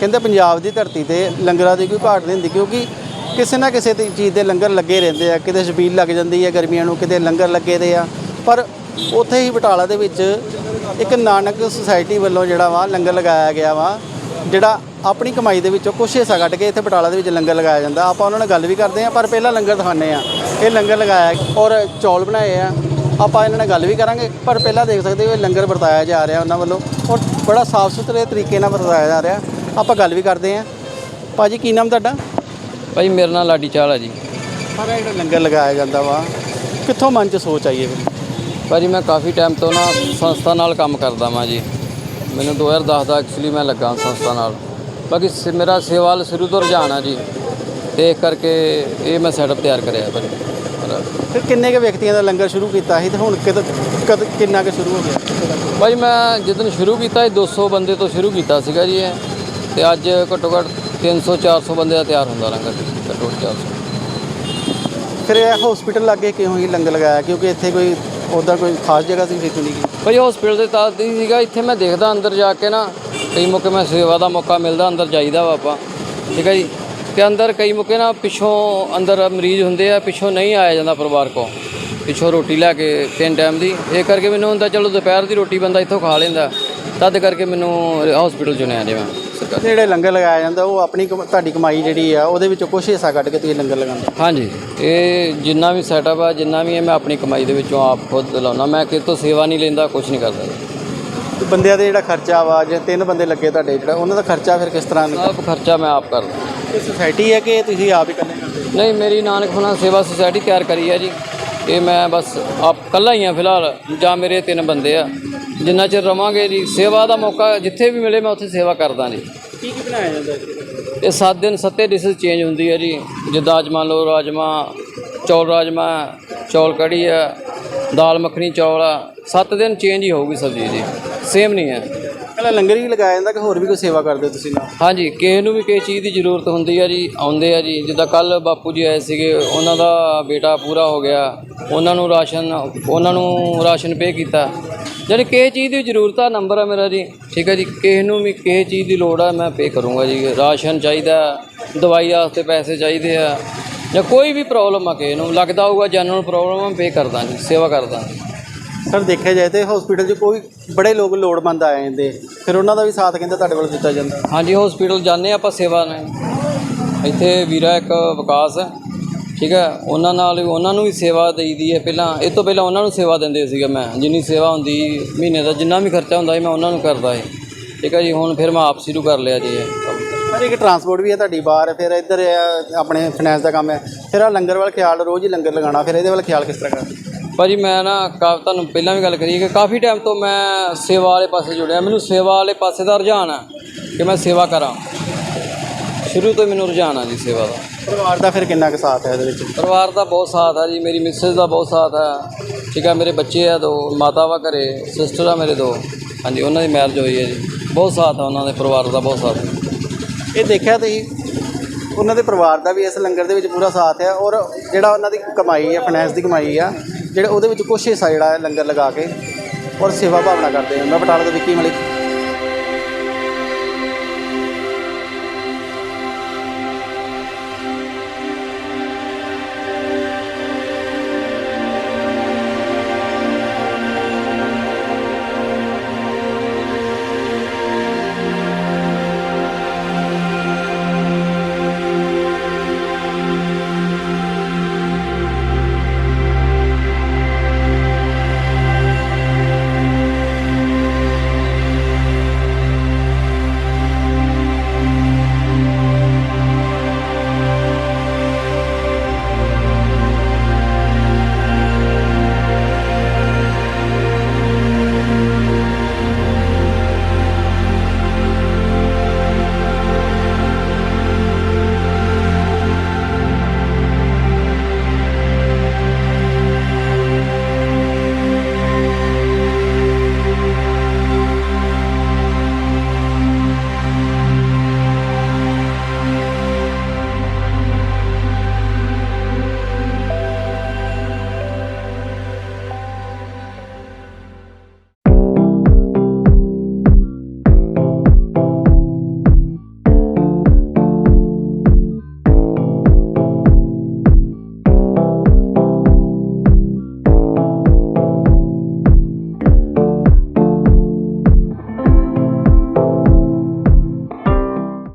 ਕਹਿੰਦੇ ਪੰਜਾਬ ਦੀ ਧਰਤੀ ਤੇ ਲੰਗਰਾਂ ਦੀ ਕੋਈ ਘਾਟ ਨਹੀਂ ਹੁੰਦੀ ਕਿਉਂਕਿ ਕਿਸੇ ਨਾ ਕਿਸੇ ਤੇ ਚੀਜ਼ ਦੇ ਲੰਗਰ ਲੱਗੇ ਰਹਿੰਦੇ ਆ, ਕਿਤੇ ਛਬੀਲ ਲੱਗ ਜਾਂਦੀ ਹੈ ਗਰਮੀਆਂ ਨੂੰ, ਕਿਤੇ ਲੰਗਰ ਲੱਗੇ ਦੇ ਆ। ਪਰ ਉੱਥੇ ਹੀ ਬਟਾਲਾ ਦੇ ਵਿੱਚ ਇੱਕ ਨਾਨਕ ਸੁਸਾਇਟੀ ਵੱਲੋਂ ਜਿਹੜਾ ਵਾ ਲੰਗਰ ਲਗਾਇਆ ਗਿਆ ਵਾ, ਜਿਹੜਾ ਆਪਣੀ ਕਮਾਈ ਦੇ ਵਿੱਚੋਂ ਕੁਛ ਹਿੱਸਾ ਕੱਢ ਕੇ ਇੱਥੇ ਬਟਾਲਾ ਦੇ ਵਿੱਚ ਲੰਗਰ ਲਗਾਇਆ ਜਾਂਦਾ। ਆਪਾਂ ਉਹਨਾਂ ਨਾਲ ਗੱਲ ਵੀ ਕਰਦੇ ਆ ਪਰ ਪਹਿਲਾਂ ਲੰਗਰ ਦਿਖਾਉਂਦੇ ਆ ਇਹ ਲੰਗਰ ਲਗਾਇਆ ਔਰ ਚੌਲ ਬਣਾਏ ਆ। ਆਪਾਂ ਇਹਨਾਂ ਨਾਲ ਗੱਲ ਵੀ ਕਰਾਂਗੇ, ਪਰ ਪਹਿਲਾਂ ਦੇਖ ਸਕਦੇ ਹੋ ਲੰਗਰ ਵਰਤਾਇਆ ਜਾ ਰਿਹਾ ਉਹਨਾਂ ਵੱਲੋਂ ਔਰ ਬੜਾ ਸਾਫ਼ ਸੁਥਰੇ ਤਰੀਕੇ ਨਾਲ ਵਰਤਾਇਆ ਜਾ ਰਿਹਾ। ਆਪਾਂ ਗੱਲ ਵੀ ਕਰਦੇ ਆ ਭਾਜੀ ਕੀ ਨਾਮ ਤੁਹਾਡਾ? ਭਾਈ ਮੇਰਾ ਨਾਮ ਲਾਡੀ ਚਾਲ ਹੈ ਜੀ। ਪਰ ਇਹ ਜਿਹੜਾ ਲੰਗਰ ਲਗਾਇਆ ਜਾਂਦਾ ਵਾ। ਕਿੱਥੋਂ ਮਨ 'ਚ ਸੋਚ ਆਈ ਹੈ ਫਿਰ? ਭਾਜੀ ਮੈਂ ਕਾਫੀ ਟਾਈਮ ਤੋਂ ਨਾ ਸੰਸਥਾ ਨਾਲ ਕੰਮ ਕਰਦਾ ਵਾਂ ਜੀ। ਮੈਨੂੰ 2010 ਦਾ ਐਕਚੁਅਲੀ ਮੈਂ ਲੱਗਾ ਸੰਸਥਾ ਨਾਲ। ਬਾਕੀ ਸ- ਮੇਰਾ ਸੇਵਾ ਵੱਲ ਸ਼ੁਰੂ ਤੋਂ ਰੁਝਾਨ ਆ ਜੀ। ਤੇ ਇਸ ਕਰਕੇ ਇਹ ਮੈਂ ਸੈਟਅਪ ਤਿਆਰ ਕਰਿਆ ਭਾਜੀ। ਮੇਰਾ। ਫਿਰ ਕਿੰਨੇ ਕੁ ਵਿਅਕਤੀਆਂ ਦਾ ਲੰਗਰ ਸ਼ੁਰੂ ਕੀਤਾ ਸੀ ਤੇ ਹੁਣ ਕਦ ਕਦ ਕਿੰਨਾ ਕੁ ਸ਼ੁਰੂ ਹੋ ਗਿਆ? ਭਾਜੀ ਮੈਂ ਜਦੋਂ ਸ਼ੁਰੂ ਕੀਤਾ ਇਹ 200 ਬੰਦੇ ਤੋਂ ਸ਼ੁਰੂ ਕੀਤਾ ਸੀਗਾ ਜੀ ਇਹ। ਤੇ ਅੱਜ ਘੱਟੋ ਘੱਟ 300 400 ਬੰਦੇ ਦਾ ਤਿਆਰ ਹੁੰਦਾ ਲੰਗਰ ਘੱਟੋ ਘੱਟ 400 ਫਿਰ ਇਹ ਹਸਪੀਟਲ ਲੱਗੇ ਕਿਉਂ ਹੀ ਲੰਗਰ ਲਗਾਇਆ? ਕਿਉਂਕਿ ਇੱਥੇ ਕੋਈ ਉਹਦਾ ਕੋਈ ਖਾਸ ਜਗ੍ਹਾ ਸੀ ਚੁਣੀ ਗਈ ਭਾਈ ਹਸਪੀਟਲ ਦੇ ਤਾਤ ਹੀ ਸੀਗਾ ਇੱਥੇ ਮੈਂ ਦੇਖਦਾ ਅੰਦਰ ਜਾ ਕੇ ਨਾ ਕਈ ਮੌਕੇ ਮੈਂ ਸੇਵਾ ਦਾ ਮੌਕਾ ਮਿਲਦਾ ਅੰਦਰ ਜਾਈਦਾ ਵਾ ਆਪਾਂ। ਠੀਕ ਹੈ ਜੀ? ਤੇ ਅੰਦਰ ਕਈ ਮੌਕੇ ਨਾ ਪਿੱਛੋਂ ਅੰਦਰ ਮਰੀਜ਼ ਹੁੰਦੇ ਆ ਪਿੱਛੋਂ ਨਹੀਂ ਆਇਆ ਜਾਂਦਾ ਪਰਿਵਾਰ ਕੋ ਪਿੱਛੋਂ ਰੋਟੀ ਲੈ ਕੇ ਤਿੰਨ ਟਾਈਮ ਦੀ। ਇਹ ਕਰਕੇ ਮੈਨੂੰ ਹੁੰਦਾ ਚਲੋ ਦੁਪਹਿਰ ਦੀ ਰੋਟੀ ਬੰਦਾ ਇੱਥੋਂ ਖਾ ਲੈਂਦਾ। ਤਦ ਕਰਕੇ ਮੈਨੂੰ ਹਸਪੀਟਲ ਚੁਣਿਆ ਜੀ ਮੈਂ ਸਰਕਾਰ ਜਿਹੜੇ ਲੰਗਰ ਲਗਾਇਆ ਜਾਂਦਾ ਉਹ ਆਪਣੀ ਕਮ- ਤੁਹਾਡੀ ਕਮਾਈ ਜਿਹੜੀ ਆ ਉਹਦੇ ਵਿੱਚੋਂ ਕੁਛ ਹਿੱਸਾ ਕੱਢ ਕੇ ਤੁਸੀਂ ਲੰਗਰ ਲਗਾਉਂਦੇ ਹਾਂਜੀ। ਇਹ ਜਿੰਨਾ ਵੀ ਸੈਟਅਪ ਆ ਜਿੰਨਾ ਵੀ ਹੈ ਮੈਂ ਆਪਣੀ ਕਮਾਈ ਦੇ ਵਿੱਚੋਂ ਆਪ ਖੁਦ ਲਾਉਣਾ ਮੈਂ ਕਿਤੋਂ ਤੋਂ ਸੇਵਾ ਨਹੀਂ ਲੈਂਦਾ ਕੁਝ ਨਹੀਂ ਕਰਦਾ। ਤੇ ਬੰਦਿਆਂ ਦੇ ਜਿਹੜਾ ਖਰਚਾ ਵਾ ਜੇ ਤਿੰਨ ਬੰਦੇ ਲੱਗੇ ਤੁਹਾਡੇ ਜਿਹੜਾ ਉਹਨਾਂ ਦਾ ਖਰਚਾ ਫਿਰ ਕਿਸ ਤਰ੍ਹਾਂ ਸਭ ਖਰਚਾ ਮੈਂ ਆਪ ਕਰਦਾ। ਇਹ ਸੁਸਾਇਟੀ ਹੈ ਕਿ ਤੁਸੀਂ ਆਪ ਹੀ ਕਰਨੇ ਕਰਦੇ ਹੋ? ਨਹੀਂ ਮੇਰੀ ਨਾਨਕ ਫਨਾ ਸੇਵਾ ਸੁਸਾਇਟੀ ਤਿਆਰ ਕਰੀ ਹੈ ਜੀ। ਇਹ ਮੈਂ ਬਸ ਆਪ ਕੱਲਾ ਹੀ ਆ ਫਿਲਹਾਲ। ਜਾਂ ਮੇਰੇ ਤਿੰਨ ਬੰਦੇ ਆ। ਜਿੰਨਾ ਚਿਰ ਰਵਾਂਗੇ ਜੀ ਸੇਵਾ ਦਾ ਮੌਕਾ ਜਿੱਥੇ ਵੀ ਮਿਲੇ ਮੈਂ ਉੱਥੇ ਸੇਵਾ ਕਰਦਾ ਜੀ ਕੀ ਕੀ ਬਣਾਇਆ ਜਾਂਦਾ ਇੱਥੇ? ਇਹ 7 ਦਿਨ ਸੱਤੇ ਡਿਸ਼ਸ ਚੇਂਜ ਹੁੰਦੀ ਹੈ ਜੀ। ਜਿੱਦਾਂ ਅੱਜ ਮੰਨ ਲਓ ਰਾਜਮਾ ਚੌਲ ਰਾਜਮਾ ਚੌਲ ਕੜੀ ਆ ਦਾਲ ਮੱਖਣੀ ਚੌਲ ਆ 7 ਦਿਨ ਚੇਂਜ ਹੀ ਹੋਊਗੀ ਸਬਜ਼ੀ ਜੀ ਸੇਮ ਨਹੀਂ ਹੈ। ਪਹਿਲਾਂ ਲੰਗਰ ਹੀ ਲਗਾਇਆ ਜਾਂਦਾ ਕਿ ਹੋਰ ਵੀ ਕੋਈ ਸੇਵਾ ਕਰਦੇ ਹੋ ਤੁਸੀਂ ਨਾਲ? ਹਾਂਜੀ ਕਿਸੇ ਨੂੰ ਵੀ ਕਿਸੇ ਚੀਜ਼ ਦੀ ਜ਼ਰੂਰਤ ਹੁੰਦੀ ਹੈ ਜੀ ਆਉਂਦੇ ਆ ਜੀ। ਜਿੱਦਾਂ ਕੱਲ ਬਾਪੂ ਜੀ ਆਏ ਸੀਗੇ ਉਹਨਾਂ ਦਾ ਬੇਟਾ ਪੂਰਾ ਹੋ ਗਿਆ। ਉਹਨਾਂ ਨੂੰ ਰਾਸ਼ਨ ਉਹਨਾਂ ਨੂੰ ਰਾਸ਼ਨ ਪੇ ਕੀਤਾ। ਜਾਣੀ ਕਿਸੇ ਚੀਜ਼ ਦੀ ਜ਼ਰੂਰਤ ਆ ਨੰਬਰ ਆ ਮੇਰਾ ਜੀ। ਠੀਕ ਹੈ ਜੀ ਕਿਸੇ ਨੂੰ ਵੀ ਕਿਸੇ ਚੀਜ਼ ਦੀ ਲੋੜ ਆ ਮੈਂ ਪੇ ਕਰੂੰਗਾ ਜੀ। ਰਾਸ਼ਨ ਚਾਹੀਦਾ ਦਵਾਈ ਵਾਸਤੇ ਪੈਸੇ ਚਾਹੀਦੇ ਆ ਜਾਂ ਕੋਈ ਵੀ ਪ੍ਰੋਬਲਮ ਆ ਕਿਸੇ ਨੂੰ ਲੱਗਦਾ ਹੋਊਗਾ ਜਨਰਲ ਪ੍ਰੋਬਲਮ ਆ ਪੇ ਕਰਦਾ ਜੀ ਸੇਵਾ ਕਰਦਾ। ਸਰ ਦੇਖਿਆ ਜਾਏ ਤੇ ਹਸਪੀਟਲ 'ਚ ਕੋਈ ਬੜੇ ਲੋਕ ਲੋੜਵੰਦ ਆ ਜਾਂਦੇ ਫਿਰ ਉਹਨਾਂ ਦਾ ਵੀ ਸਾਥ ਕਹਿੰਦੇ ਤੁਹਾਡੇ ਵੱਲ ਦਿੱਤਾ ਜਾਂਦਾ। ਹਾਂਜੀ ਹਸਪੀਟਲ ਜਾਂਦੇ ਆਪਾਂ ਸੇਵਾ ਨੇ ਇੱਥੇ ਵੀਰਾ ਇੱਕ ਵਿਕਾਸ ਹੈ ਠੀਕ ਹੈ? ਉਹਨਾਂ ਨਾਲ ਵੀ ਉਹਨਾਂ ਨੂੰ ਵੀ ਸੇਵਾ ਦੇਈਦੀ ਹੈ। ਪਹਿਲਾਂ ਇਹ ਤੋਂ ਪਹਿਲਾਂ ਉਹਨਾਂ ਨੂੰ ਸੇਵਾ ਦਿੰਦੇ ਸੀਗਾ ਮੈਂ। ਜਿੰਨੀ ਸੇਵਾ ਹੁੰਦੀ ਮਹੀਨੇ ਦਾ ਜਿੰਨਾ ਵੀ ਖਰਚਾ ਹੁੰਦਾ ਸੀ ਮੈਂ ਉਹਨਾਂ ਨੂੰ ਕਰਦਾ ਸੀ। ਠੀਕ ਹੈ ਜੀ? ਹੁਣ ਫਿਰ ਮੈਂ ਆਪ ਸ਼ੁਰੂ ਕਰ ਲਿਆ ਜੀ ਇਹ ਕੰਮ। ਪਰ ਇੱਕ ਟਰਾਂਸਪੋਰਟ ਵੀ ਹੈ ਤੁਹਾਡੀ ਬਾਹਰ ਫਿਰ ਇੱਧਰ ਆ ਆਪਣੇ ਫਾਈਨੈਂਸ ਦਾ ਕੰਮ ਹੈ। ਫਿਰ ਆ ਲੰਗਰ ਵੱਲ ਖਿਆਲ ਰੋਜ਼ ਹੀ ਲੰਗਰ ਲਗਾਉਣਾ ਫਿਰ ਇਹਦੇ ਵੱਲ ਖਿਆਲ ਕਿਸ ਤਰ੍ਹਾਂ ਕਰਦੇ ਭਾਜੀ ਮੈਂ ਨਾ ਕਾ ਤੁਹਾਨੂੰ ਪਹਿਲਾਂ ਵੀ ਗੱਲ ਕਰੀ ਕਿ ਕਾਫੀ ਟਾਈਮ ਤੋਂ ਮੈਂ ਸੇਵਾ ਵਾਲੇ ਪਾਸੇ ਜੁੜਿਆ। ਮੈਨੂੰ ਸੇਵਾ ਵਾਲੇ ਪਾਸੇ ਦਾ ਰੁਝਾਨ ਹੈ ਕਿ ਮੈਂ ਸੇਵਾ ਕਰਾਂ। ਸ਼ੁਰੂ ਤੋਂ ਹੀ ਮੈਨੂੰ ਰੁਝਾਨ ਆ ਜੀ ਸੇਵਾ ਦਾ। ਪਰਿਵਾਰ ਦਾ ਫਿਰ ਕਿੰਨਾ ਕੁ ਸਾਥ ਹੈ ਇਹਦੇ ਵਿੱਚ? ਪਰਿਵਾਰ ਦਾ ਬਹੁਤ ਸਾਥ ਆ ਜੀ ਮੇਰੀ ਮਿਸਿਸ ਦਾ ਬਹੁਤ ਸਾਥ ਆ। ਠੀਕ ਆ ਮੇਰੇ ਬੱਚੇ ਆ ਦੋ ਮਾਤਾ ਵਾ ਘਰੇ ਸਿਸਟਰ ਆ ਮੇਰੇ ਦੋ। ਹਾਂਜੀ ਉਹਨਾਂ ਦੀ ਮੈਰਿਜ ਹੋਈ ਹੈ ਜੀ। ਬਹੁਤ ਸਾਥ ਆ ਉਹਨਾਂ ਦੇ ਪਰਿਵਾਰ ਦਾ ਬਹੁਤ ਸਾਥ ਇਹ ਦੇਖਿਆ ਤੁਸੀਂ ਉਹਨਾਂ ਦੇ ਪਰਿਵਾਰ ਦਾ ਵੀ ਇਸ ਲੰਗਰ ਦੇ ਵਿੱਚ ਪੂਰਾ ਸਾਥ ਹੈ ਔਰ ਜਿਹੜਾ ਉਹਨਾਂ ਦੀ ਕਮਾਈ ਹੈ ਫਾਈਨੈਂਸ ਦੀ ਕਮਾਈ ਆ ਜਿਹੜੇ ਉਹਦੇ ਵਿੱਚ ਕੁਛ ਹਿੱਸਾ ਜਿਹੜਾ ਹੈ ਲੰਗਰ ਲਗਾ ਕੇ ਔਰ ਸੇਵਾ ਭਾਵਨਾ ਕਰਦੇ ਆ ਮੈਂ ਬਟਾਲਾ ਤੋਂ ਵਿੱਕੀ ਮਲਿਕ।